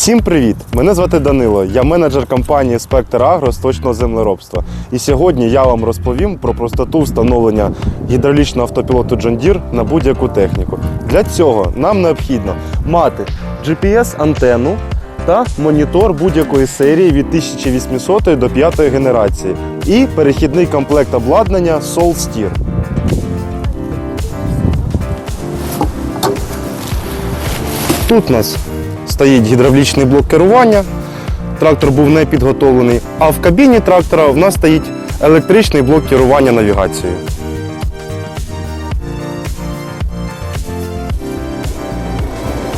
Всім привіт! Мене звати Данило. Я менеджер компанії Спектр Агро з точного землеробства. І сьогодні я вам розповім про простоту встановлення гідравлічного автопілоту John Deere на будь-яку техніку. Для цього нам необхідно мати GPS-антенну та монітор будь-якої серії від 1800 до 5 генерації і перехідний комплект обладнання Soul Steer. Тут нас стоїть гідравлічний блок керування. Трактор був не підготовлений. А в кабіні трактора в нас стоїть електричний блок керування навігацією.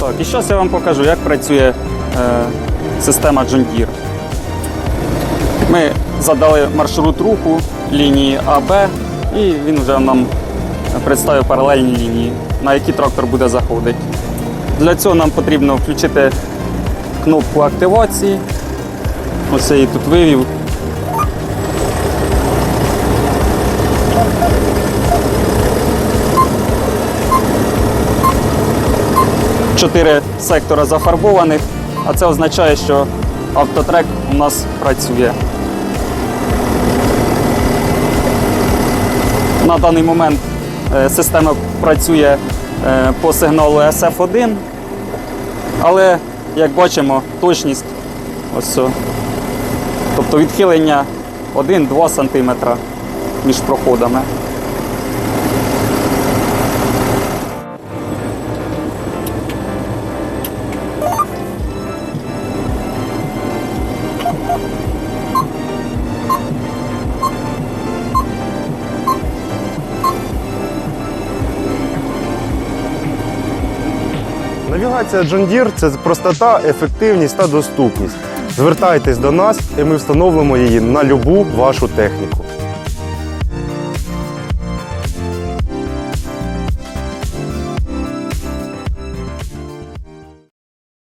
Так, і зараз я вам покажу, як працює е, система John Deere. Ми задали маршрут руху лінії АБ, і він вже нам представив паралельні лінії, на які трактор буде заходити. Для цього нам потрібно включити кнопку активації. Я її тут вивів. Чотири сектора зафарбованих, а це означає, що автотрек у нас працює. На даний момент е, система працює е, по сигналу SF1, але, як бачимо, точність ось. Тобто відхилення 1-2 см між проходами. Навігація John Deere – це простота, ефективність та доступність. Звертайтесь до нас і ми встановимо її на любу вашу техніку.